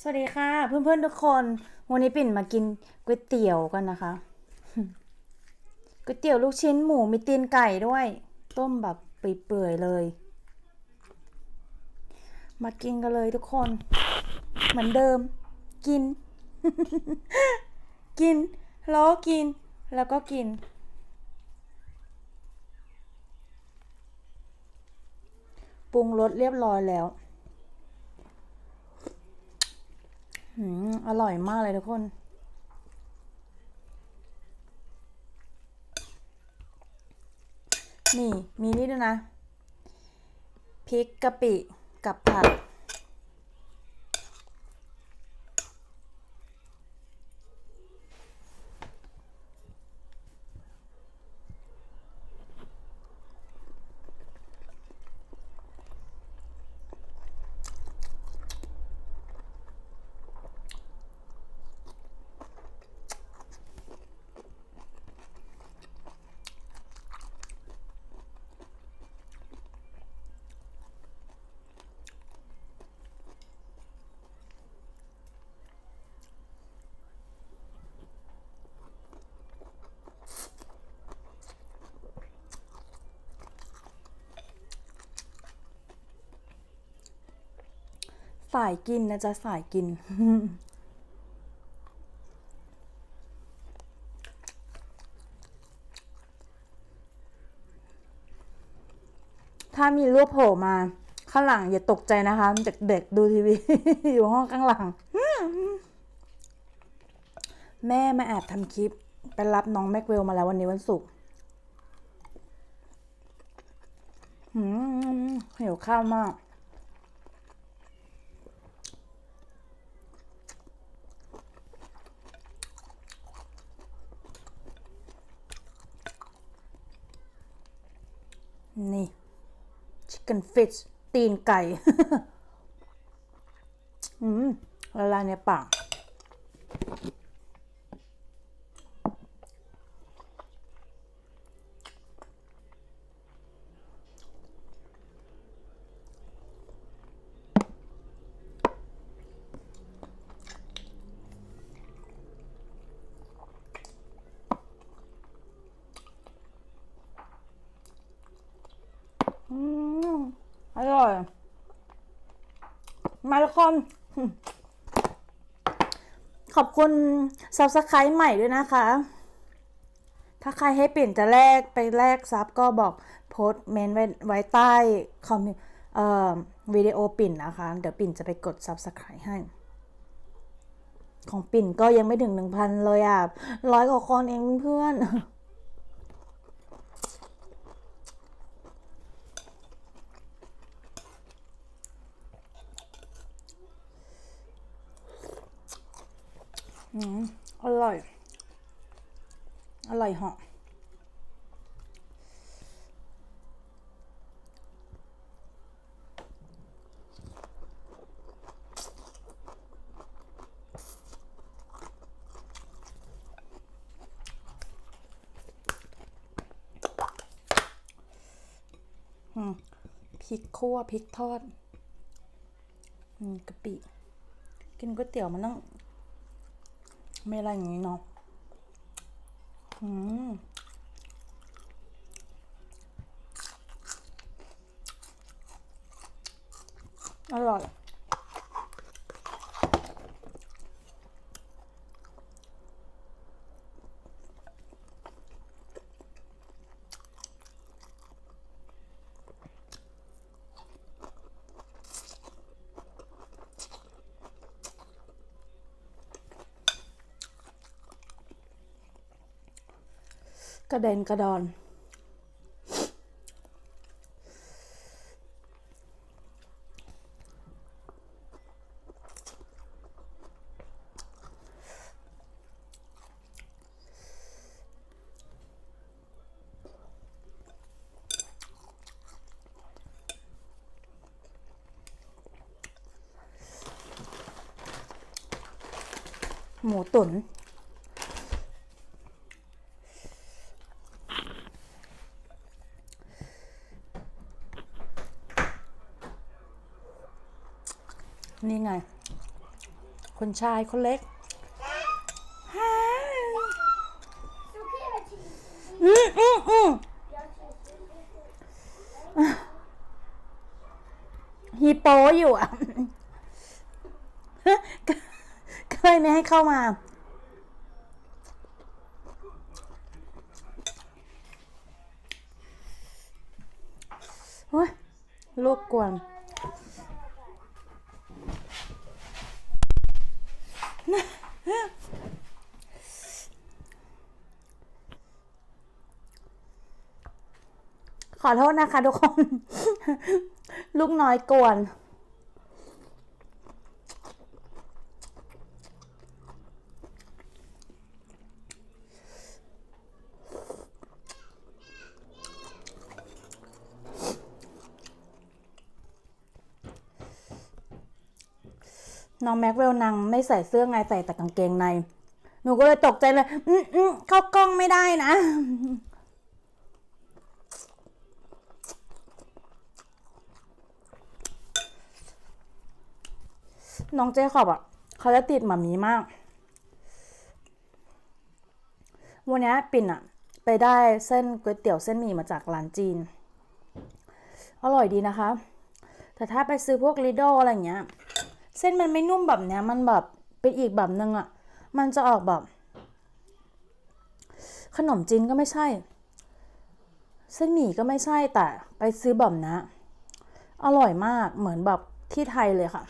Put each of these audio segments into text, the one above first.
สวัสดีค่ะ เพื่อนๆทุกคน วันนี้ปิ่นมากินก๋วยเตี๋ยวกันนะคะก๋วยเตี๋ยวลูกชิ้นหมูมีตีนไก่ด้วย ต้มแบบเปื่อยๆเลย มากินกันเลยทุกคน เหมือนเดิม กิน กินแล้วก็กิน แล้วก็กินปรุงรสเรียบร้อยแล้ว อร่อยมากเลยทุกคน นี่มีนี่ด้วยนะ พริกกะปิกับผักายกินนะจ๊ะสายกิน ถ้ามีรูปโผล่มาข้างหลังอย่าตกใจนะคะเด็กๆดูทีวี อยู่ห้องข้างหลัง แม่มาแอบทำคลิปไปรับน้องแม็กเวลมาแล้ววันนี้วันศุกร์หิวข้าวมาก นี่ chicken fish ตีนไก่ อืมละลายในปาก อืมอร่อย มาทุกคนขอบคุณ subscribe ใหม่ด้วยนะคะ ถ้าใครให้เปิ่นจะแลกไปแลกซับก็บอกโพสเมนไว้ไว้ใต้คอมเอ่อวิดีโอปิ่นนะคะ เดี๋ยวปิ่นจะไปกด subscribe ให้ ของปิ่นก็ยังไม่ถึง1,000เลยอะร้อยกว่าคนเองเพื่อน อืมอร่อย อร่อยเหาะอืมพริกคั่วพริกทอดอืมกะปิ กินก๋วยเตี๋ยวมันต้อง ไม่อะไรอย่างนี้เนาะอืมอร่อย กระเด็นกระดอน หมูตุ๋น นี่ไง คน ชายคนเล็กฮ่าอืมอืมอืมฮีโปอยู่อะก็ก็เลยไม่ให้เข้ามา โอ้ยลูกกวน ขอโทษนะคะ ทุกคน ลูกน้อยกวนน้องแม็กเวลนางไม่ใส่เสื้อไงใส่แต่กางเกงใน หนูก็เลยตกใจเลย อืมอืมเข้ากล้องไม่ได้นะ น้องเจคอบอะ เขาจะติดหมามีมาก วันนี้ปิ่นอะ ไปได้เส้นก๋วยเตี๋ยวเส้นหมี่มาจากร้านจีน อร่อยดีนะคะ แต่ถ้าไปซื้อพวกลิโดอะไรเงี้ย เส้นมันไม่นุ่มแบบเนี้ย มันแบบเป็นอีกแบบนึงอะ มันจะออกแบบ ขนมจีนก็ไม่ใช่ เส้นหมี่ก็ไม่ใช่แต่ไปซื้อแบบนะ อร่อยมากเหมือนแบบที่ไทยเลยค่ะ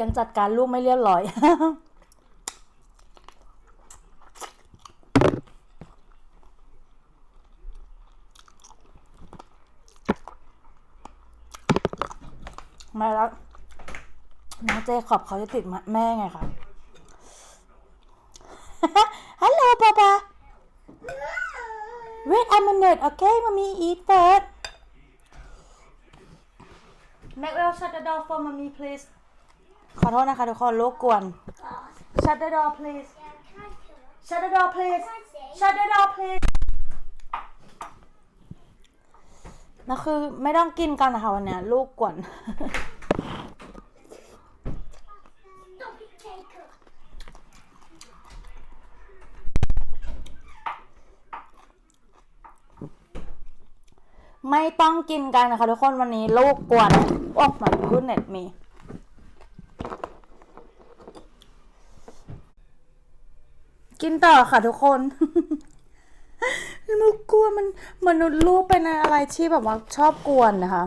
ยังจัดการลูกไม่เรียบร้อยม่แล้วน้องเจขอบเขาจะติดแม่ไงคะฮัลโหลป๊าป๊า Wait a minute okay mommy eat first Maxwell shut the door for mommy please ขอโทษนะคะทุกคนลูกกวน Shut the door please Shut the door please Shut the door please นะคือไม่ต้องกินกันนะคะวันเนี้ยลูกกวน ไม่ต้องกินกันนะคะทุกคนวันนี้ลูกกวน โอ้ my goodness me กินต่อค่ะทุกคนลูกกลัวมันมนุษย์ลูกเป็นอะไรที่แบบว่าชอบกวนนะคะ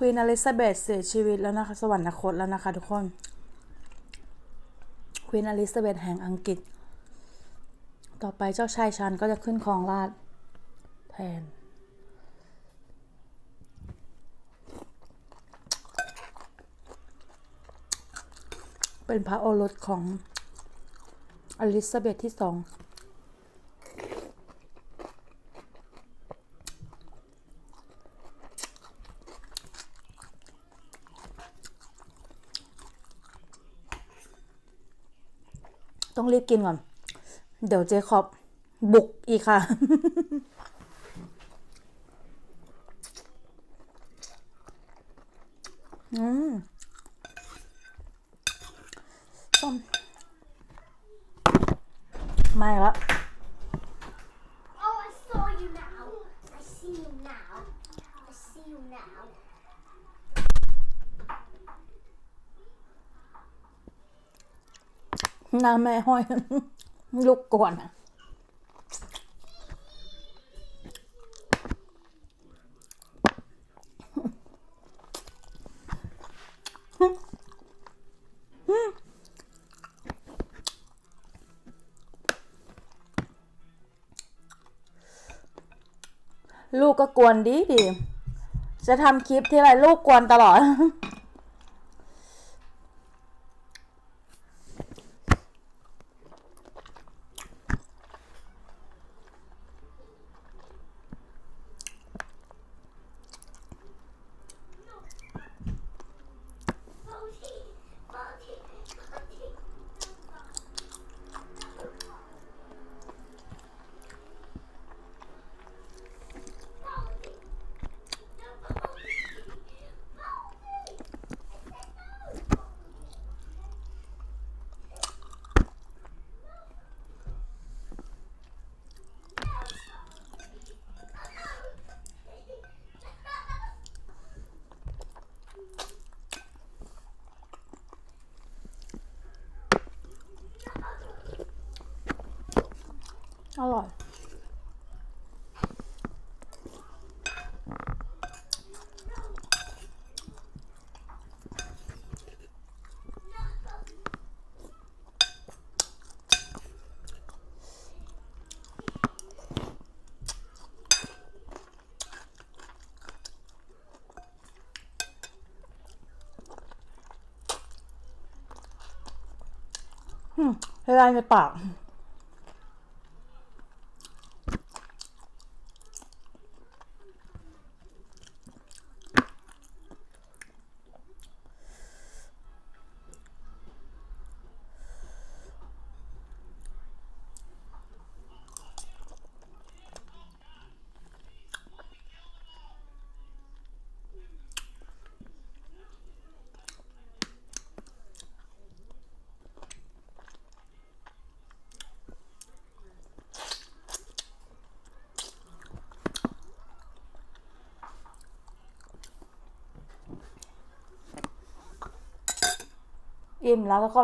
ควีนอลิซาเบธเสียชีวิตแล้วนะคะ สวรรคตแล้วนะคะทุกคนควีนอลิซาเบธแห่งอังกฤษ ต่อไปเจ้าชายชันก็จะขึ้นครองราชแทน เป็นพระโอรสของอลิซาเบธที่สอง ต้องรีบกินก่อน เดี๋ยวเจคอบบุกอีกค่ะ อืมส้มไม่ละ น้าแม่ห้อย ลูกก่อนลูกก็กวนดีดี จะทำคลิปที่ไรลูกกวนตลอด ละลายในปาก อิ่มแล้วแล้วก็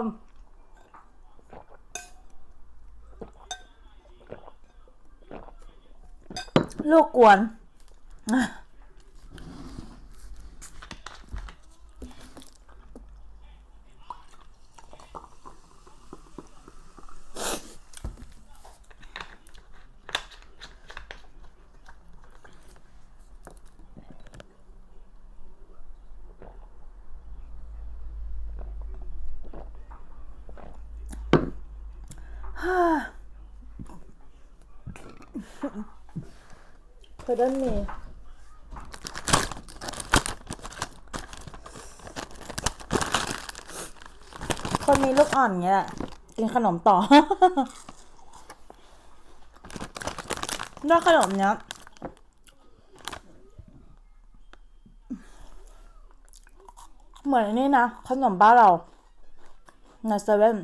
ลูกกวน เคยได้มีคนมีลูกอ่อนเงี้ยแหละกินขนมต่อนอกขนมเนี้ยเหมือนนี่นะ ขนมบ้านเราในเซเว่น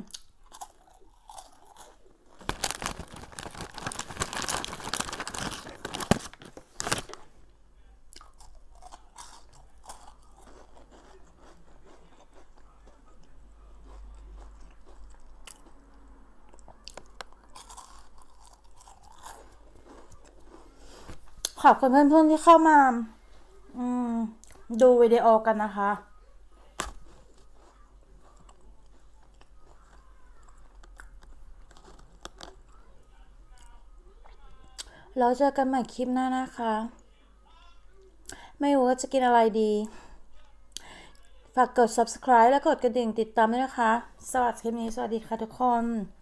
อบคุณเพื่อนๆที่เข้ามา อืม ดูวิดีโอกันนะคะอแล้วเจอกันใหม่คลิปหน้านะคะ ไม่รู้ว่าจะกินอะไรดี ฝากกด subscribe และกดกระดิ่งติดตามด้วยนะคะ สวัสดีคลิปนี้ สวัสดีค่ะทุกคน